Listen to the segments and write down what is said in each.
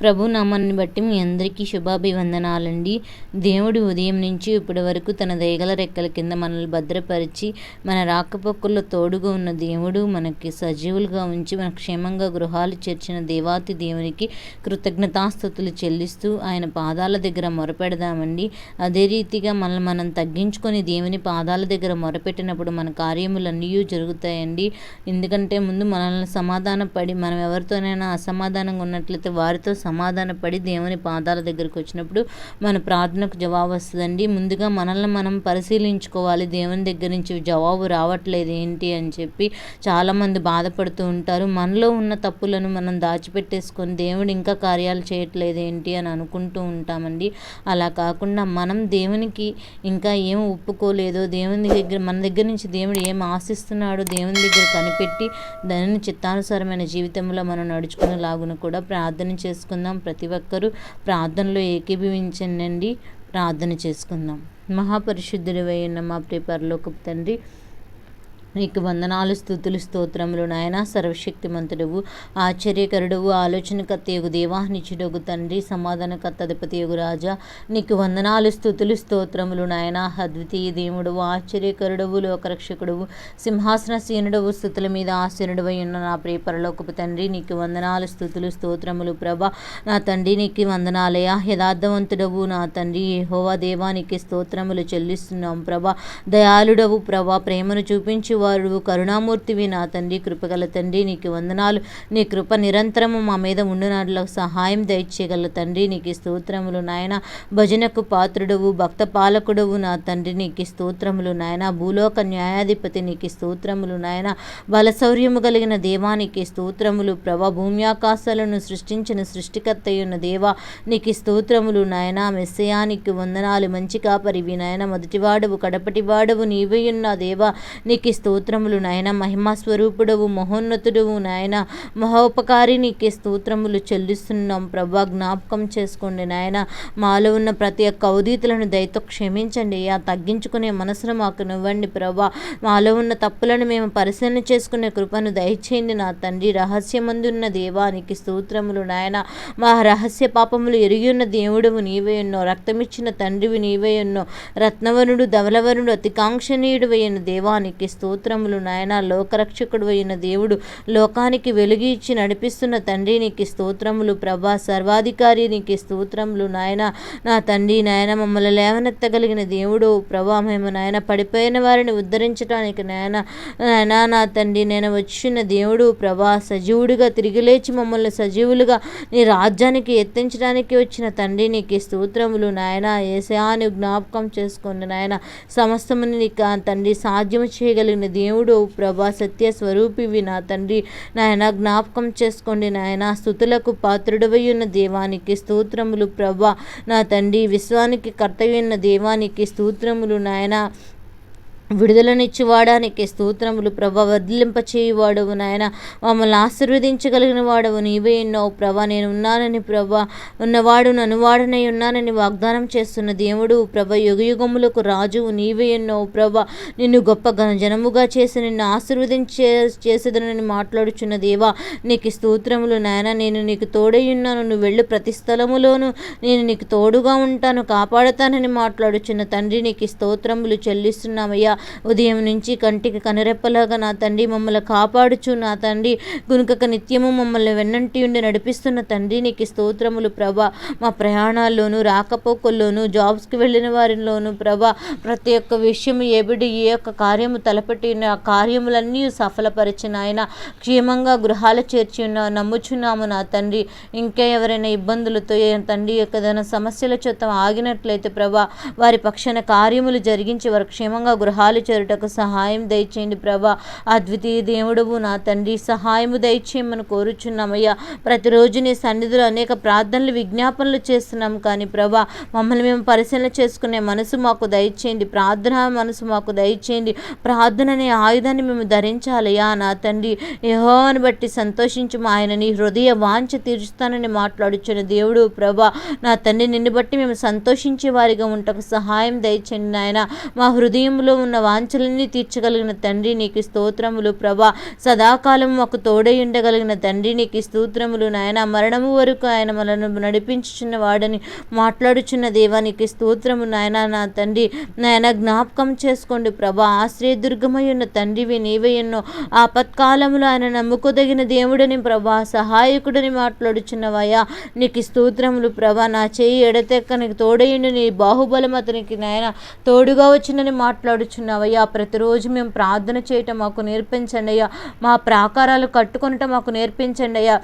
ప్రభు నామాన్ని బట్టి మీ అందరికీ శుభాభివందనాలండి. దేవుడు ఉదయం నుంచి ఇప్పటి వరకు తన దయగల రెక్కల కింద మనల్ని భద్రపరిచి మన రాకపోకల్లో తోడుగా ఉన్న దేవుడు మనకి సజీవులుగా ఉంచి మన క్షేమంగా గృహాలు చేర్చిన దేవాతి దేవునికి కృతజ్ఞతాస్థుతులు చెల్లిస్తూ ఆయన పాదాల దగ్గర మొరపెడదామండి. అదే రీతిగా మనల్ని మనం తగ్గించుకొని దేవుని పాదాల దగ్గర మొరపెట్టినప్పుడు మన కార్యములన్నీ జరుగుతాయండి. ఎందుకంటే ముందు మనల్ని సమాధానపడి మనం ఎవరితోనైనా అసమాధానంగా ఉన్నట్లయితే వారితో సమాధానపడి దేవుని పాదాల దగ్గరికి వచ్చినప్పుడు మన ప్రార్థనకు జవాబు వస్తుందండి. ముందుగా మనల్ని మనం పరిశీలించుకోవాలి. దేవుని దగ్గర నుంచి జవాబు రావట్లేదు ఏంటి అని చెప్పి చాలామంది బాధపడుతూ ఉంటారు. మనలో ఉన్న తప్పులను మనం దాచిపెట్టేసుకొని దేవుడు ఇంకా కార్యాలు చేయట్లేదు ఏంటి అని అనుకుంటూ ఉంటామండి. అలా కాకుండా మనం దేవునికి ఇంకా ఏం ఒప్పుకోలేదో దేవుని దగ్గర మన దగ్గర నుంచి దేవుడు ఏం ఆశిస్తున్నాడో దేవుని దగ్గర కనిపెట్టి దానిని చిత్తానుసారమైన జీవితంలో మనం నడుచుకునేలాగున కూడా ప్రార్థన చేసుకుందాం. ప్రతి ఒక్కరూ ప్రార్థనలో ఏకీభవించండి. ప్రార్థన చేసుకుందాం. మహాపరిశుద్ధుడు ఉన్న మా ప్రియ పరలోకపు తండ్రి నీకు వందనాలు స్థుతులు స్తోత్రములు నాయన. సర్వశక్తిమంతుడవు ఆశ్చర్యకరుడవు ఆలోచనకర్త యగు దేవా నిచుడగు తండ్రి సమాధానకర్త అధిపతి యగు రాజా. నీకు వందనాలు స్థుతులు స్తోత్రములు నాయన. అద్వితీయ దేవుడవు ఆశ్చర్యకరుడవు లోకరక్షకుడవు సింహాసన సీనుడవు స్థుతుల మీద ఆసీనుడవై ఉన్న నా ప్రియ పరలోకపు తండ్రి నీకు వందనాలు స్థుతులు స్తోత్రములు ప్రభ. నా తండ్రి నీకు వందనాలయ. యథార్థవంతుడవు నా తండ్రి హోవా దేవానికి స్తోత్రములు చెల్లిస్తున్నాం ప్రభ. దయాళుడవు ప్రభ. ప్రేమను చూపించువా వారు కరుణామూర్తివి నా తండ్రి కృపగల తండ్రి నీకు వందనాలు. నీ కృప నిరంతరము మా మీద ఉండునట్లు సహాయం దయచేయగల తండ్రి నీకు స్తోత్రములు నాయన. భజనకు పాత్రుడవు భక్త పాలకుడవు నా తండ్రి నీకు స్తోత్రములు నాయన. భూలోక న్యాయాధిపతి నీకు స్తోత్రములు నాయన. బలశౌర్యము కలిగిన దేవానికి స్తోత్రములు. ప్రభ భూమ్యాకాశాలను సృష్టించిన సృష్టికర్తయున్న దేవా నీకు స్తోత్రములు నాయన. మెస్సయానికి వందనాలు. మంచి కాపరివి నాయన మొదటివాడవు కడపటివాడవు నీవై ఉన్న దేవా నీకు స్తోత్రములు నాయన. మహిమా స్వరూపుడవు మహోన్నతుడవు నాయన. మహోపకారి నీకే స్తోత్రములు చెల్లిస్తున్నాం. ప్రభా జ్ఞాపకం చేసుకోండి నాయన. మాలో ఉన్న ప్రతి ఒక్క అవధీతులను దయతో క్షమించండి. అయ్యా తగ్గించుకునే మనసును మాకు నివ్వండి ప్రభా. మాలో ఉన్న తప్పులను మేము పరిశీలన చేసుకునే కృపను దయచేయండి నా తండ్రి. రహస్యమందున్న దేవానికి స్తోత్రములు నాయన. మా రహస్య పాపములు ఎరిగి ఉన్న దేవుడు నీవే ఎన్నో. రక్తమిచ్చిన తండ్రివి నీవే ఎన్నో. రత్నవరుడు ధవలవరుడు అతికాంక్షణీయుడు అయిన దేవానికి స్తోత్రములు నాయన లోకరక్షకుడు అయిన దేవుడు లోకానికి వెలుగు ఇచ్చి నడిపిస్తున్న తండ్రి నీకు స్తోత్రములు. ప్రభా సర్వాధికారి నీకు స్తోత్రములు నాయన. నా తండ్రి నాయన మమ్మల్ని లేవనెత్తగలిగిన దేవుడు. ప్రభా మేము నాయన పడిపోయిన వారిని ఉద్ధరించడానికి నాయన నాయన నా తండ్రి నేను వచ్చిన దేవుడు. ప్రభా సజీవుడిగా తిరిగి లేచి మమ్మల్ని సజీవులుగా నీ రాజ్యానికి ఎత్తించడానికి వచ్చిన తండ్రి నీకు స్తోత్రములు నాయన. ఏసయాను జ్ఞాపకం చేసుకోండి నాయన సమస్తముని నీకు ఆ తండ్రి సాధ్యం చేయగలిగిన దేవుడు ప్రభా సత్య స్వరూపివి నా తండ్రి. నాయన జ్ఞాపకం చేసుకోండి నాయన. స్థుతులకు పాత్రుడవై ఉన్న దేవానికి స్తోత్రములు ప్రభా. నా తండ్రి విశ్వానికి కర్తవ్యున్న దేవానికి స్తోత్రములు నాయన. విడుదలనిచ్చువాడానికి స్తోత్రములు ప్రభ వర్ధిలింప చేయువాడవు నాయన. మమ్మల్ని ఆశీర్వదించగలిగిన వాడవు నీవే ఉన్నావు ప్రభా నేను ఉన్నానని ప్రభ ఉన్నవాడు నన్నువాడనై ఉన్నానని వాగ్దానం చేస్తున్న దేవుడు. ప్రభ యుగయుగములకు రాజువు నీవే ఉన్నావు ప్రభ నిన్ను గొప్ప ఘన జనముగా చేసి నిన్ను ఆశీర్వదించే చేసేదనని మాట్లాడుచున్న దేవా నీకు స్తోత్రములు నాయన. నేను నీకు తోడై ఉన్నాను. నువ్వు వెళ్ళు ప్రతి స్థలములోను. నేను నీకు తోడుగా ఉంటాను. కాపాడతానని మాట్లాడుచున్న తండ్రి నీకు స్తోత్రములు చెల్లిస్తున్నామయ్యా. ఉదయం నుంచి కంటికి కనురెప్పలాగా నా తండ్రి మమ్మల్ని కాపాడుచు నా తండ్రి. గునుకక నిత్యము మమ్మల్ని వెన్నంటి ఉండి నడిపిస్తున్న తండ్రి నీకు స్తోత్రములు ప్రభ. మా ప్రయాణాల్లోనూ రాకపోకల్లోనూ జాబ్స్కి వెళ్ళిన వారిలోనూ ప్రభ ప్రతి ఒక్క విషయం ఏబిడి ఏ ఒక్క కార్యము తలపెట్టి ఆ కార్యములన్నీ సఫలపరిచిన ఆయన క్షేమంగా గృహాలు చేర్చి ఉన్న నమ్ముచున్నాము నా తండ్రి. ఇంకా ఎవరైనా ఇబ్బందులతో తండ్రి యొక్క సమస్యల చేత ఆగినట్లయితే ప్రభా వారి పక్షాన కార్యములు జరిగించి వారు క్షేమంగా గృహాలు చేరుటకు సహాయం దయచేయండి ప్రభా. అద్వితీయ దేవుడవు నా తండ్రి సహాయము దయచేయమని కోరుచున్నామయ్యా. ప్రతిరోజు నీ సన్నిధిలో అనేక ప్రార్థనలు విజ్ఞాపనలు చేస్తున్నాం కానీ ప్రభా మమ్మల్ని మేము పరిశీలన చేసుకునే మనసు మాకు దయచేయండి. ప్రార్థన మనసు మాకు దయచేయండి. ప్రార్థన అనే ఆయుధాన్ని మేము ధరించాలయ్యా నా తండ్రి. యెహోవాను బట్టి సంతోషించు ఆయన నీ హృదయ వాంఛ తీర్చుతానని మాట్లాడుచున్న దేవుడు ప్రభా నా తండ్రి నిన్ను బట్టి మేము సంతోషించే వారిగా ఉంటకు సహాయం దయచేయండి నాయన. మా హృదయంలో ఉన్న వాంఛలన్నీ తీర్చగలిగిన తండ్రి నీకు స్తోత్రములు. ప్రభా సదాకాలం మాకు తోడై ఉండగలిగిన తండ్రి నీకు స్తోత్రములు. నాయన మరణము వరకు ఆయన మనను నడిపించుచున్న వాడని మాట్లాడుచున్న దేవానికి స్తోత్రము. నాయన నా తండ్రి నాయన జ్ఞాపకం చేసుకోండి. ప్రభా ఆశ్రయదుర్గమై ఉన్న తండ్రివి నీవే ఎన్నో ఆపత్కాలంలో ఆయన నమ్ముకోదగిన దేవుడని ప్రభా సహాయకుడని మాట్లాడుచున్నవయ్యా నీకు స్తోత్రములు. ప్రభా నా చేయి ఎడతెక్కనికి తోడైండు నీ బాహుబలం అతనికి నాయన తోడుగా వచ్చిందని చేస్తున్నావయ్యా ప్రతిరోజు మేము ప్రార్థన చేయటం మాకు నేర్పించండి అయ్యా. మా ప్రాకారాలు కట్టుకొనటం మాకు నేర్పించండి అయ్యా.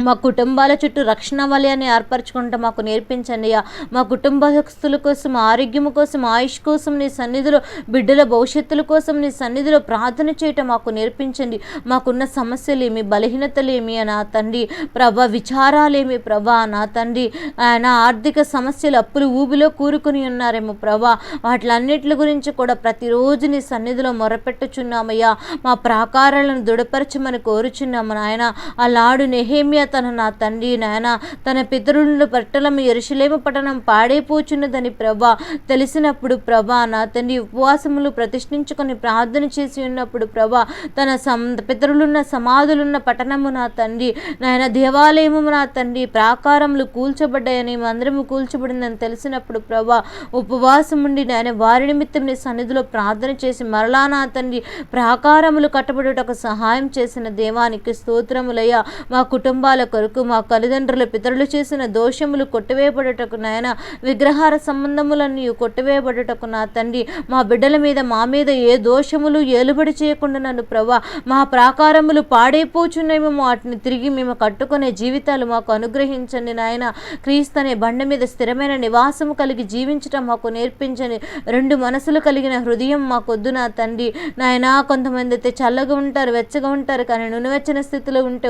మా కుటుంబాల చుట్టూ రక్షణ వలయాన్ని ఏర్పరచుకుంటూ మాకు నేర్పించండి అయ్యా. మా కుటుంబస్తుల కోసం ఆరోగ్యం కోసం ఆయుష్ కోసం నీ సన్నిధిలో బిడ్డల భవిష్యత్తుల కోసం నీ సన్నిధిలో ప్రార్థన చేయటం మాకు నేర్పించండి. మాకున్న సమస్యలు ఏమి నా తండ్రి. ప్రభ విచారాలేమి ప్రభా నా తండ్రి. ఆయన ఆర్థిక సమస్యలు అప్పులు ఊబిలో కూరుకుని ఉన్నారేమో ప్రభా. వాటిలన్నిటి గురించి కూడా ప్రతిరోజు నీ సన్నిధిలో మొరపెట్టుచున్నామయ్యా. మా ప్రాకారాలను దృఢపరచమని కోరుచున్నాము నాయన. అలాడు నెహేమియా తన నా తండ్రి నాయన తన పితరులను పట్టణం ఎరుషులేమ పట్టణం పాడైపోచున్నదని ప్రభా. తెలిసినప్పుడు ప్రభా నా తండ్రి ఉపవాసములు ప్రతిష్ఠించుకొని ప్రార్థన చేసి ఉన్నప్పుడు ప్రభా తన సం పితరులున్న సమాధులున్న పట్టణము నా తండ్రి. నాయన దేవాలయము నా తండ్రి ప్రాకారములు కూల్చబడ్డాయని మందిరము కూల్చబడిందని తెలిసినప్పుడు ప్రభా ఉపవాసం ఉండి నాయన వారి నిమిత్తం నీ సన్నిధిలో ప్రార్థన చేసి మరలా నా తండ్రి ప్రాకారములు కట్టబడుటకు సహాయం చేసిన దేవానికి స్తోత్రములయ్యా. మా కుటుంబాల కొరకు మా తల్లిదండ్రుల పితరులు చేసిన దోషములు కొట్టివేయబడుటకు నాయన విగ్రహార సంబంధములన్నీ కొట్టివేయబడుటకు నా తండ్రి మా బిడ్డల మీద మా మీద ఏ దోషములు ఏలుబడి చేయకుండా నన్ను ప్రభా మా ప్రాకారములు పాడైపోచున్నాయి వాటిని తిరిగి మేము కట్టుకునే జీవితాలు మాకు అనుగ్రహించండి నాయన. క్రీస్తనే బండ మీద స్థిరమైన నివాసము కలిగి జీవించటం మాకు నేర్పించండి రెండు మనసులు కలిగిన హృదయం మాకొద్దు నా తండ్రి. నాయన కొంతమంది అయితే చల్లగా ఉంటారు వెచ్చగా ఉంటారు కానీ నునవెచ్చని స్థితిలో ఉంటే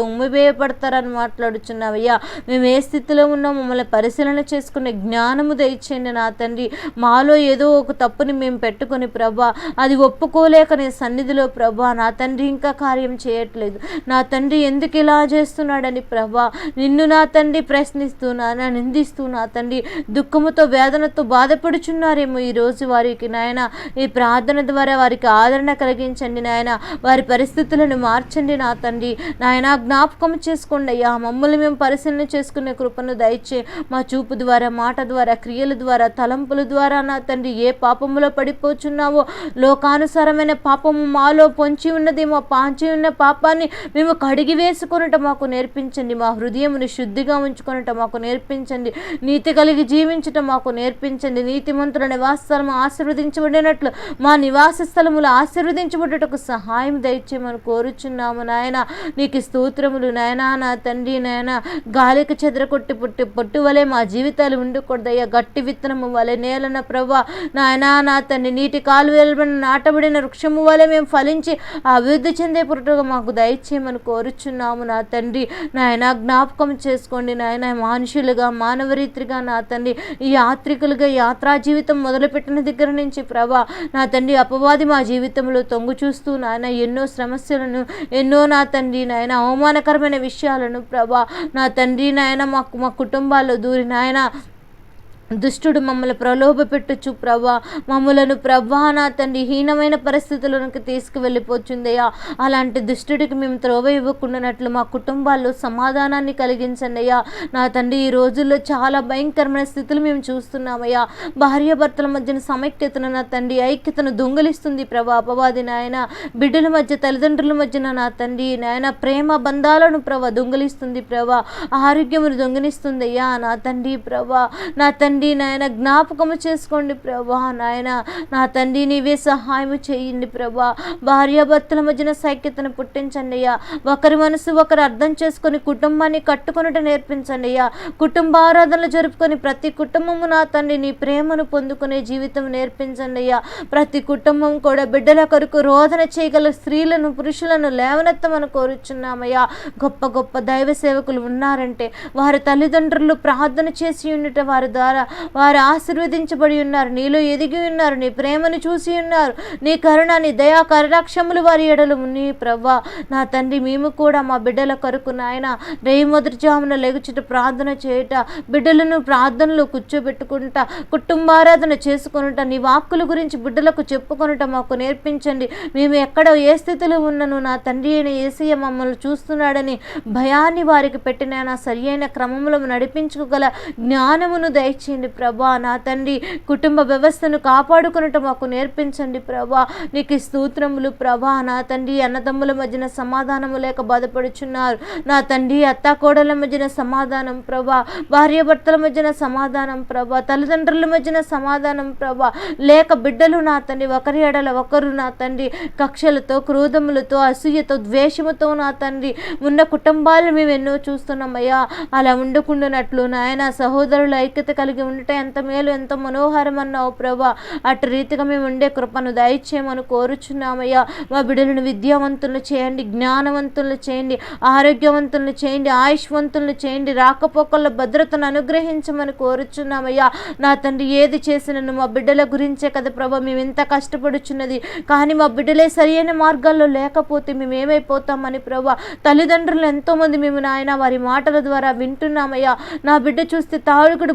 మాటలు మాట్లాడుచున్నావయ్యా. మేము ఏ స్థితిలో ఉన్నాం మమ్మల్ని పరిశీలన చేసుకునే జ్ఞానము దయచేయండి నా తండ్రి. మాలో ఏదో ఒక తప్పుని మేము పెట్టుకొని ప్రభా అది ఒప్పుకోలేక నీ సన్నిధిలో ప్రభా నా తండ్రి ఇంకా కార్యం చేయట్లేదు. నా తండ్రి ఎందుకు ఇలా చేస్తున్నాడని ప్రభా నిన్ను నా తండ్రి ప్రశ్నిస్తూ నా నిందిస్తూ నా తండ్రి. దుఃఖముతో వేదనతో బాధపడుచున్నారేమో ఈరోజు వారికి నాయన. ఈ ప్రార్థన ద్వారా వారికి ఆదరణ కలిగించండి నాయన. వారి పరిస్థితులను మార్చండి నా తండ్రి. నాయన జ్ఞాపకం చేసుకోండి అయ్యా మమ్మల్ని మేము పరిశీలన చేసుకునే కృపను దయచే మా చూపు ద్వారా మాట ద్వారా క్రియల ద్వారా తలంపుల ద్వారా నా తండ్రి ఏ పాపములో పడిపోచున్నావో లోకానుసారమైన పాపము మాలో పొంచి ఉన్నది మా పాంచి ఉన్న పాపాన్ని మేము కడిగి వేసుకొనట మాకు నేర్పించండి. మా హృదయమును శుద్ధిగా ఉంచుకొనట మాకు నేర్పించండి. నీతి కలిగి జీవించటం మాకు నేర్పించండి. నీతిమంతుల నివాసస్థలము ఆశీర్వదించబడినట్లు మా నివాస స్థలములు ఆశీర్వదించబడటకు సహాయం దయచేయమని కోరుచున్నాము నాయన. నీకు స్తోత్రములు నాయనా నా తండ్రి నాయన గాలికి చెదరకొట్టి పుట్టి పొట్టు వలె మా జీవితాలు ఉండకూడదయ్యా గట్టి విత్తనము వలె నేలన ప్రభా నాయనా నా తండ్రి నీటి కాలువలబడిన నాటబడిన వృక్షము వలె మేము ఫలించి అభివృద్ధి చెందే పుట్టుగా మాకు దయచేయమని కోరుచున్నాము నా తండ్రి. నాయన జ్ఞాపకం చేసుకోండి నాయన మనుషులుగా మానవరీతిగా నా తండ్రి. ఈ యాత్రికులుగా యాత్రా జీవితం మొదలుపెట్టిన దగ్గర నుంచి ప్రభా నా తండ్రి అపవాది మా జీవితంలో తొంగు చూస్తూ నాయన ఎన్నో సమస్యలను ఎన్నో నా తండ్రి నాయన అవమానకరమైన విషయాలను ప్రభా. నా తండ్రి నాయన మాకు మా కుటుంబాల్లో దూరి నాయన దుష్టుడు మమ్మల్ని ప్రలోభ పెట్టచ్చు ప్రభా మమ్మలను ప్రభా నా తండ్రి హీనమైన పరిస్థితులకు తీసుకువెళ్ళిపోతుందయ్యా అలాంటి దుష్టుడికి మేము త్రోవ ఇవ్వకుండానట్లు మా కుటుంబాల్లో సమాధానాన్ని కలిగించండి అయ్యా నా తండ్రి ఈ రోజుల్లో చాలా భయంకరమైన స్థితులు మేము చూస్తున్నామయ్యా. భార్యాభర్తల మధ్యన సమైక్యతను నా తండ్రి ఐక్యతను దొంగలిస్తుంది ప్రభా అపవాది నాయన బిడ్డల మధ్య తల్లిదండ్రుల మధ్యన నా తండ్రి నాయన ప్రేమ బంధాలను ప్రభా దొంగలిస్తుంది ప్రభా ఆరోగ్యమును దొంగలిస్తుంది అయ్యా నా తండ్రి ప్రభా నా తండ్రి నాయన జ్ఞాపకము చేసుకోండి ప్రభా. నాయన నా తండ్రి నీవే సహాయము చేయండి ప్రభా. భార్యాభర్తల మధ్యన సైక్యతను పుట్టించండి అయ్యా. ఒకరి మనసు ఒకరు అర్థం చేసుకొని కుటుంబాన్ని కట్టుకొనుట నేర్పించండి అయ్యా. కుటుంబ ఆరాధనలు జరుపుకొని ప్రతి కుటుంబము నా తండ్రి నీ ప్రేమను పొందుకునే జీవితం నేర్పించండి అయ్యా. ప్రతి కుటుంబం కూడా బిడ్డల కొరకు రోధన చేయగల స్త్రీలను పురుషులను లేవనెత్తమని కోరుచున్నామయ్యా గొప్ప గొప్ప దైవ సేవకులు ఉన్నారంటే వారి తల్లిదండ్రులు ప్రార్థన చేసి ఉండట వారి ద్వారా వారు ఆశీర్వదించబడి ఉన్నారు. నీలో ఎదిగి ఉన్నారు. నీ ప్రేమను చూసి ఉన్నారు. నీ కరుణ నీ దయా కరుణాక్షములు వారి ఎడలు నీ ప్రవ్వా. నా తండ్రి మేము కూడా మా బిడ్డల కొరకు నాయన రేయి మొదటిజామున లెగుచుట ప్రార్థన చేయుట బిడ్డలను ప్రార్థనలో కూర్చోబెట్టుకుంటా కుటుంబారాధన చేసుకునుట నీ వాక్కుల గురించి బిడ్డలకు చెప్పుకొనుట మాకు నేర్పించండి. మేము ఎక్కడ ఏ స్థితిలో ఉన్నను నా తండ్రి అయిన ఏసయ్య మమ్మల్ని చూస్తున్నాడని భయాన్ని వారికి పెట్టిన నా సరి అయిన క్రమంలో నడిపించుకోగల జ్ఞానమును దయచేయండి. ప్రభా. నా తండ్రి కుటుంబ వ్యవస్థను కాపాడుకునటం మాకు నేర్పించండి ప్రభా. నీకు ఈ స్తోత్రములు ప్రభా. నా తండ్రి అన్నదమ్ముల మధ్యన సమాధానము లేక బాధపడుచున్నారు. నా తండ్రి అత్తాకోడల మధ్యన సమాధానం ప్రభా. భార్యాభర్తల మధ్యన సమాధానం ప్రభా. తల్లిదండ్రుల మధ్యన సమాధానం ప్రభా. లేక బిడ్డలు నా తండ్రి ఒకరి ఎడల ఒకరు నా తండ్రి. కక్షలతో క్రోధములతో అసూయతో ద్వేషముతో నా తండ్రి. ఉన్న కుటుంబాలు మేము ఎన్నో చూస్తున్నామయ్యా అలా ఉండకుండానట్లు నాయన సహోదరుల ఐక్యత కలిగి ఉండటం ఎంత మేలు ఎంత మనోహరం అన్నావు ప్రభా. అటు రీతిగా మేము ఉండే కృపను దయచేయమని కోరుచున్నామయ్యా. మా బిడ్డలను విద్యావంతులను చేయండి జ్ఞానవంతులను చేయండి ఆరోగ్యవంతులను చేయండి ఆయుష్వంతులను చేయండి రాకపోకల భద్రతను అనుగ్రహించమని కోరుచున్నామయ్యా. నా తండ్రి ఏది చేసినను మా బిడ్డల గురించే కదా ప్రభా మేము ఇంత కష్టపడుచున్నది. కానీ మా బిడ్డలే సరియైన మార్గాల్లో లేకపోతే మేము ఏమైపోతామని ప్రభా. తల్లిదండ్రులు ఎంతోమంది మేము నాయన వారి మాటల ద్వారా వింటున్నామయ్యా. నా బిడ్డ చూస్తే తాడుకుడు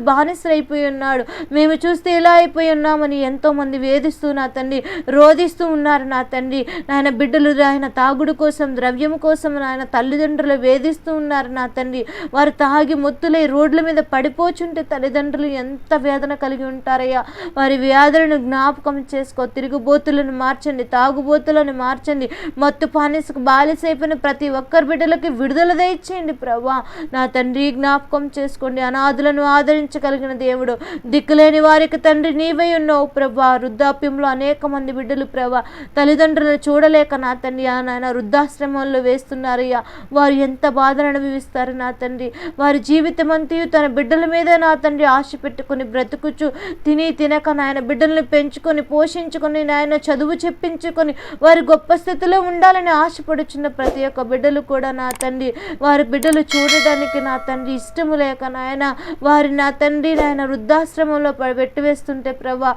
బానిసలైపోయి ఉన్నాడు. మేము చూస్తే ఇలా అయిపోయి ఉన్నామని ఎంతోమంది వేధిస్తూ నా తండ్రి రోధిస్తూ ఉన్నారు నా తండ్రి. నాయన బిడ్డలు ఆయన తాగుడు కోసం ద్రవ్యం కోసం నాయన తల్లిదండ్రులు వేధిస్తూ ఉన్నారు నా తండ్రి. వారు తాగి మొత్తులై రోడ్ల మీద పడిపోచుంటే తల్లిదండ్రులు ఎంత వేదన కలిగి ఉంటారయ్యా. వారి వ్యాధులను జ్ఞాపకం చేసుకో తిరుగుబోతులను మార్చండి తాగుబోతులను మార్చండి. మత్తు పానిసకు బాలిసైపోయిన ప్రతి ఒక్కరి బిడ్డలకి విడుదల దయచేయండి ప్రభా. నా తండ్రి జ్ఞాపకం చేసుకోండి. అనాథులను ఆదరించగలిగిన దేవుడు. దిక్కులేని వారికి తండ్రి నీవై ఉన్నావు ప్రభా. వృద్ధాప్యంలో అనేక మంది బిడ్డలు ప్రభా. తల్లిదండ్రులు చూడలేక నా తండ్రి ఆ నాయన వృద్ధాశ్రమంలో వేస్తున్నారయ్యా. వారు ఎంత బాధను అనుభవిస్తారు నా తండ్రి. వారి జీవితం అంతయు తన బిడ్డల మీద నా తండ్రి ఆశ పెట్టుకుని బ్రతుకుచు. తిని తినక నాయన బిడ్డల్ని పెంచుకొని పోషించుకొని నాయన చదువు చెప్పించుకొని వారి గొప్ప స్థితిలో ఉండాలని ఆశపడుచున్న ప్రతి ఒక్క బిడ్డలు కూడా నా తండ్రి. వారి బిడ్డలు చూడడానికి నా తండ్రి ఇష్టము లేక నాయన వారి నా తండ్రి నాయన వృద్ధాశ్రమంలో పెట్టి పెట్టివేస్తుంటే ప్రభా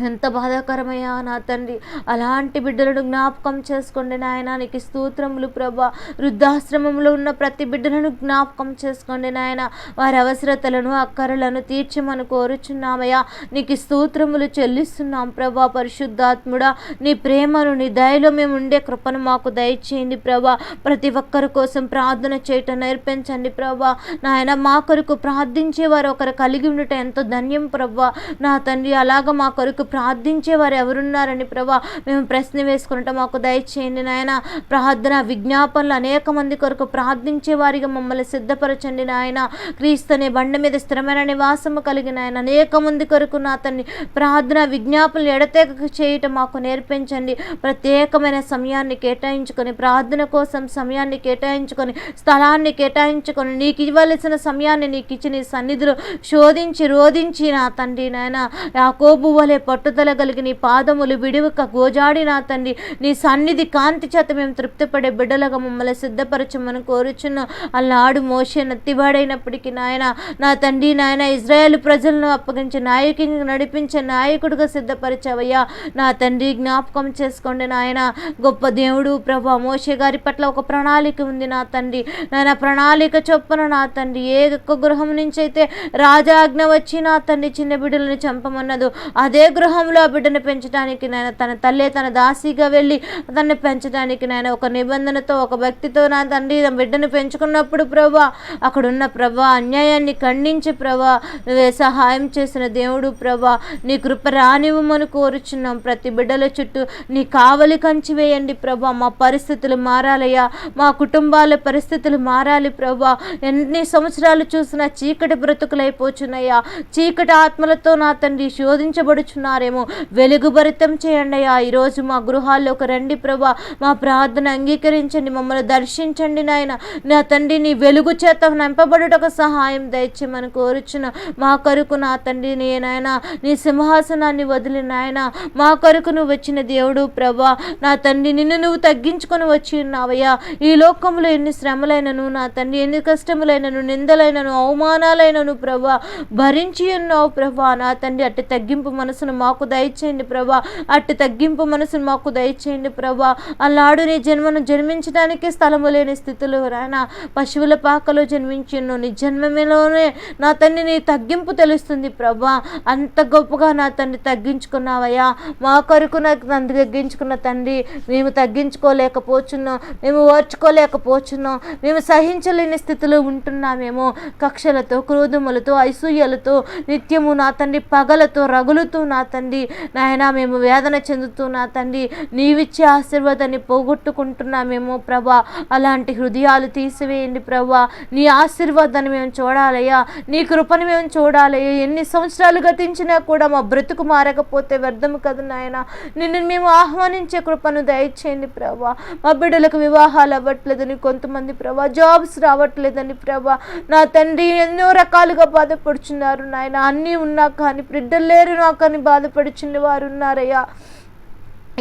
ఎంత బాధాకరమయ్యా నా తండ్రి. అలాంటి బిడ్డలను జ్ఞాపకం చేసుకోండి నాయన. నీకు స్తోత్రములు ప్రభా. వృద్ధాశ్రమంలో ఉన్న ప్రతి బిడ్డలను జ్ఞాపకం చేసుకోండి నాయన. వారి అవసరతలను అక్కరలను తీర్చమని కోరుచున్నామయ్యా. నీకు స్తోత్రములు చెల్లిస్తున్నాం ప్రభా పరిశుద్ధాత్ముడా. నీ ప్రేమను నీ దయలో మేము ఉండే కృపను మాకు దయచేయండి ప్రభా. ప్రతి ఒక్కరి కోసం ప్రార్థన చేయటం నేర్పించండి ప్రభా. నాయన మా కొరకు ప్రార్థించే వారు ఒకరు కలిగి ఉండటం ఎంతో ధన్యం ప్రభా. నా తండ్రి అలాగ మా కొరకు ప్రార్థించే వారు ఎవరున్నారని ప్రభా మేము ప్రశ్న వేసుకున్నట్టు మాకు దయచేయండి నాయన. ప్రార్థన విజ్ఞాపనలు అనేక మంది కొరకు ప్రార్థించే వారిగా మమ్మల్ని సిద్ధపరచండి నాయన. క్రీస్తు అనే బండ మీద స్థిరమైన నివాసము కలిగిన ఆయన అనేక మంది కొరకు నా అతన్ని ప్రార్థన విజ్ఞాపనలు ఎడతెగక చేయటం మాకు నేర్పించండి. ప్రత్యేకమైన సమయాన్ని కేటాయించుకొని ప్రార్థన కోసం సమయాన్ని కేటాయించుకొని స్థలాన్ని కేటాయించుకొని నీకు ఇవ్వలసిన సమయాన్ని నీకు ఇచ్చి నీ సన్నిధిలో శోధించి రోధించి నా తండ్రి నాయన. యాకోబు వలె పట్టుదల కలిగి నీ పాదములు విడివక గోజాడి నా తండ్రి. నీ సన్నిధి కాంతి చేత మేము తృప్తిపడే బిడ్డలుగా మమ్మల్ని సిద్ధపరచమని కోరుచున్నాం. అల్లాడు మోసే నత్తివాడైనప్పటికీ నాయన నా తండ్రి నాయన ఇజ్రాయేల్ ప్రజలను అప్పగించి నాయకుని నడిపించే నాయకుడిగా సిద్ధపరిచావయ్యా. నా తండ్రి జ్ఞాపకం చేసుకోండి నాయన. గొప్ప దేవుడు ప్రభా మోషే గారి పట్ల ఒక ప్రణాళిక ఉంది నా తండ్రి. నాయన ప్రణాళిక చొప్పున నా తండ్రి ఏ ఒక్క గృహం నుంచి అయితే రాజాజ్ఞ వచ్చి నా తండ్రి చిన్న బిడ్డలను చంపమన్నదో అదే గృహంలో ఆ బిడ్డను పెంచడానికి నాయన తన తల్లే తన దాసిగా వెళ్ళి తనని పెంచడానికి నాయన ఒక నిబంధనతో ఒక వ్యక్తితో నా తండ్రి బిడ్డను పెంచుకున్నప్పుడు ప్రభా అక్కడున్న ప్రభా అన్యాయాన్ని ఖండించి ప్రభా నువ్వే సహాయం చేసిన దేవుడు ప్రభా నీ కృప రానివ్వమని కోరుచున్నాం. ప్రతి బిడ్డల చుట్టూ నీ కావలి కంచి వేయండి ప్రభా. మా పరిస్థితులు మారాలయ్యా. మా కుటుంబాల పరిస్థితులు మారాలి ప్రభా. ఎన్ని సంవత్సరాలు చూసినా చీకటి బ్రతుకులైపోచున్నాయా. చీకటి ఆత్మలతో నా తండ్రి శోధించబడుచున్నా ఉన్నారేమో వెలుగుభరితం చేయండి అయ్యా. ఈరోజు మా గృహాల్లోకి రండి ప్రభా. మా ప్రార్థన అంగీకరించండి మమ్మల్ని దర్శించండి నాయన. నా తండ్రి నీ వెలుగు చేత నింపబడుటకు సహాయం దయచేయమని కోరుచున్న మా కొరకు నా తండ్రి నీ నాయన. నీ సింహాసనాన్ని వదిలి నాయన. మా కొరకు నువ్వు వచ్చిన దేవుడు ప్రభా. నా తండ్రి నిన్ను నువ్వు తగ్గించుకొని వచ్చి ఉన్నావయ్యా. ఈ లోకంలో ఎన్ని శ్రమలైనను నా తండ్రి ఎన్ని కష్టములైనను నిందలైనను అవమానాలైనను ప్రభా. భరించి ఉన్నావు ప్రభా. నా తండ్రి అట్టి తగ్గింపు మనసును మాకు దయచేయండి ప్రభా. అట్టి తగ్గింపు మనసును మాకు దయచేయండి ప్రభా. అల్లాడు నీ జన్మను జన్మించడానికి స్థలము లేని స్థితిలో రాయన. పశువుల పాకలో జన్మించిను నీ జన్మలోనే నా తండ్రి నీ తగ్గింపు తెలుస్తుంది ప్రభా. అంత గొప్పగా నా తండ్రి తగ్గించుకున్నావయ్యా. మా కొరకు నాకు తండ్రి తగ్గించుకున్న తండ్రి మేము తగ్గించుకోలేకపోతున్నాం మేము ఓర్చుకోలేకపోతున్నాం మేము సహించలేని స్థితిలో ఉంటున్నామేమో. కక్షలతో క్రోధములతో ఐసూయలతో నిత్యము నా తండ్రి పగలతో రగులుతూ నా తండ్రి. నాయన మేము వేదన చెందుతూ నా తండ్రి నీవిచ్చే ఆశీర్వాదాన్ని పోగొట్టుకుంటున్నామేమో ప్రభా. అలాంటి హృదయాలు తీసివేయండి ప్రభా. నీ ఆశీర్వాదాన్ని మేము చూడాలయ్యా. నీ కృపను మేము చూడాలయ్యా. ఎన్ని సంవత్సరాలు గతించినా కూడా మా బ్రతుకు మారకపోతే వ్యర్థము కదా నాయన. నిన్ను మేము ఆహ్వానించే కృపను దయచేయండి ప్రభా. మా బిడ్డలకు వివాహాలు అవ్వట్లేదని కొంతమంది ప్రభా. జాబ్స్ రావట్లేదని ప్రభా. నా తండ్రి ఎన్నో రకాలుగా బాధపడుచున్నారు నాయన. అన్నీ ఉన్నా కానీ బిడ్డలు లేరు నాకని బాధపడుచున్న వారు ఉన్నారయ్యా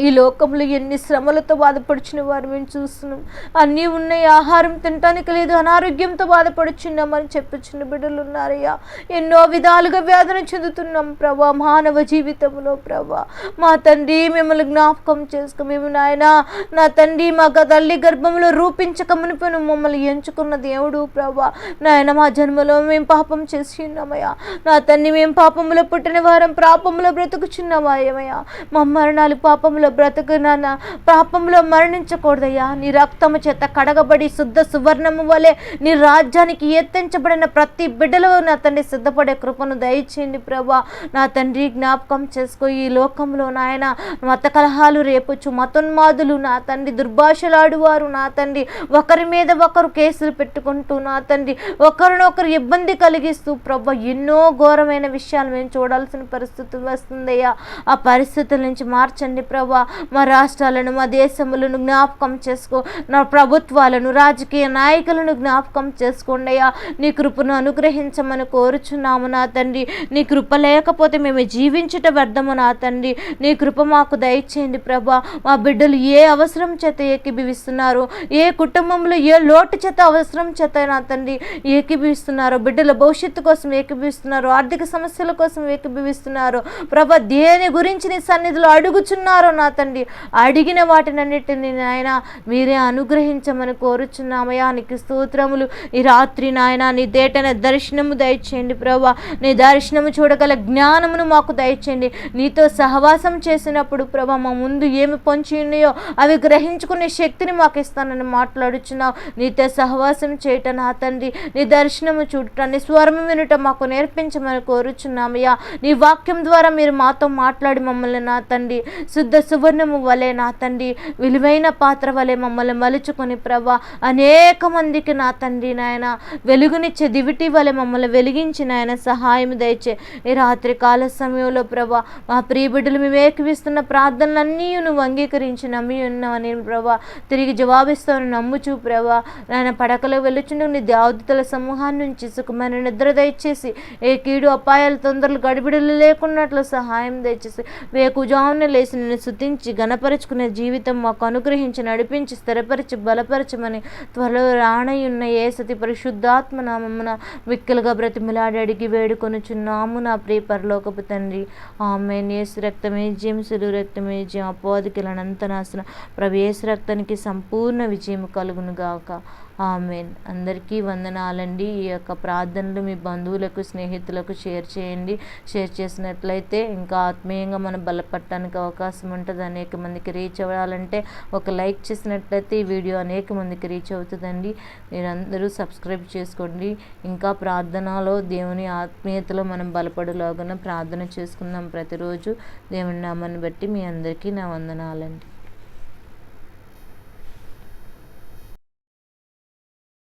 ఈ లోకంలో ఎన్ని శ్రమలతో బాధపడిచిన వారు మేము చూస్తున్నాం. అన్నీ ఉన్నాయి ఆహారం తినటానికి లేదు అనారోగ్యంతో బాధపడుచున్నామని చెప్పుచున్న బిడ్డలు ఉన్నారయ్యా. ఎన్నో విధాలుగా వేదన చెందుతున్నాం ప్రభా మానవ జీవితంలో ప్రభా. మా తండ్రి మిమ్మల్ని జ్ఞాపకం చేసుకో మేము నాయన నా తండ్రి మా గ- తల్లి గర్భంలో రూపించక మునిపోయిన మమ్మల్ని ఎంచుకున్న దేవుడు ప్రభా. నాయన మా జన్మలో మేము పాపం చేసి ఉన్నామయ్యా నా తండ్రి మేము పాపంలో పుట్టిన వారం పాపంలో బ్రతుకుచున్నామయ్యమయ్యా మా మరణాలు పాపంలో బ్రతుకు నాన్న పాపంలో మరణించకూడదయ్యా. నీ రక్తము చేత కడగబడి శుద్ధ సువర్ణము వలె నీ రాజ్యానికి ఎత్తించబడిన ప్రతి బిడ్డలో నా తండ్రి సిద్ధపడే కృపను దయచేయండి ప్రభా. నా తండ్రి జ్ఞాపకం చేసుకో ఈ లోకంలో నాయన. మత కలహాలు రేపొచ్చు మతోన్మాదులు నా తండ్రి దుర్భాషలాడువారు నా తండ్రి. ఒకరి మీద ఒకరు కేసులు పెట్టుకుంటూ నా తండ్రి. ఒకరినొకరు ఇబ్బంది కలిగిస్తూ ప్రభా ఎన్నో ఘోరమైన విషయాలు మేము చూడాల్సిన పరిస్థితి వస్తుందయ్యా. ఆ పరిస్థితుల నుంచి మార్చండి ప్రభా. మా రాష్ట్రాలను మా దేశములను జ్ఞాపకం చేసుకో. నా ప్రభుత్వాలను రాజకీయ నాయకులను జ్ఞాపకం చేసుకోండి అయ్యా నీ కృపను అనుగ్రహించమని కోరుచున్నాము నా తండ్రి. నీ కృప లేకపోతే మేము జీవించుట వ్యర్థము నా తండ్రి. నీ కృప మాకు దయచేయండి ప్రభా. మా బిడ్డలు ఏ అవసరం చేత ఏకీభవిస్తున్నారు ఏ కుటుంబంలో ఏ లోటు చేత అవసరం చేత నా తండ్రి ఏకీభవిస్తున్నారు బిడ్డల భవిష్యత్తు కోసం ఏకీభవిస్తున్నారు ఆర్థిక సమస్యల కోసం ఏకీభవిస్తున్నారు ప్రభా దేని గురించి నీ సన్నిధిలో అడుగుచున్నారో నా తండ్రి. అడిగిన వాటినన్నిటిని నాయన మీరే అనుగ్రహించమని కోరుచున్నామయ్యా. నీకు స్తోత్రములు. ఈ రాత్రి నాయన నీ దేటన దర్శనము దయచేయండి ప్రభా. నీ దర్శనము చూడగల జ్ఞానమును మాకు దయచేయండి. నీతో సహవాసం చేసినప్పుడు ప్రభా మా ముందు ఏమి పొంచి ఉన్నాయో అవి గ్రహించుకునే శక్తిని మాకు ఇస్తానని మాట్లాడుచున్నావు. నీతో సహవాసం చేయట నా తండ్రి. నీ దర్శనము చూడటం నీ స్వరము వినుట మాకు నేర్పించమని కోరుచున్నామయ్యా. నీ వాక్యం ద్వారా మీరు మాతో మాట్లాడి మమ్మల్ని నా తండ్రి. శుద్ధ సువర్ణము వలె నా తండ్రి విలువైన పాత్ర వలె మమ్మల్ని మలుచుకొని ప్రభా అనేక మందికి నా తండ్రి నాయన వెలుగునిచ్చే దివిటి వలె మమ్మల్ని వెలిగించి నాయన సహాయం దయచే. ఈ రాత్రి కాల సమయంలో ప్రభా మా ప్రియబిడ్డలు మేము ఏకవిస్తున్న ప్రార్థనలన్నీ నువ్వు అంగీకరించి నమ్మి ఉన్నావని ప్రభా తిరిగి జవాబిస్తాను నమ్ముచు ప్రభా నాయన పడకలో వెళ్ళుచుండు నీ దేవతల సమూహాన్ని నుంచి సుఖమైన నిద్ర దయచేసి ఏ కీడు అపాయాలు తొందరలు గడిబిడలు లేకున్నట్లు సహాయం దయచేసి వేకుజామున లేచి నేను గుర్తించి గణపరుచుకునే జీవితం మాకు అనుగ్రహించి నడిపించి స్థిరపరిచి బలపరచమని త్వరలో రానయ్యున్న ఏ సతి పరిశుద్ధాత్మ నామమున మిక్కలుగా బ్రతిమిలాడి అడిగి వేడుకొనుచున్నాము నా ప్రియ పరలోకపు తండ్రి. ఆమె నేసు రక్తమే జయం సులు రక్తమే జయం. అపోదికల ప్రవేశ రక్తానికి సంపూర్ణ విజయం కలుగునుగాక. ఆమెన్. అందరికీ వందనాలండి. ఈ యొక్క ప్రార్థనలు మీ బంధువులకు స్నేహితులకు షేర్ చేయండి. షేర్ చేసినట్లయితే ఇంకా ఆత్మీయంగా మనం బలపడటానికి అవకాశం ఉంటుంది. అనేక మందికి రీచ్ అవ్వాలంటే ఒక లైక్ చేసినట్లయితే ఈ వీడియో అనేక మందికి రీచ్ అవుతుందండి. మీరందరూ సబ్స్క్రైబ్ చేసుకోండి. ఇంకా ప్రార్థనలో దేవుని ఆత్మీయతలో మనం బలపడలాగున ప్రార్థన చేసుకుందాం ప్రతిరోజు. దేవుని నామాన్ని బట్టి మీ అందరికీ నా వందనాలండి.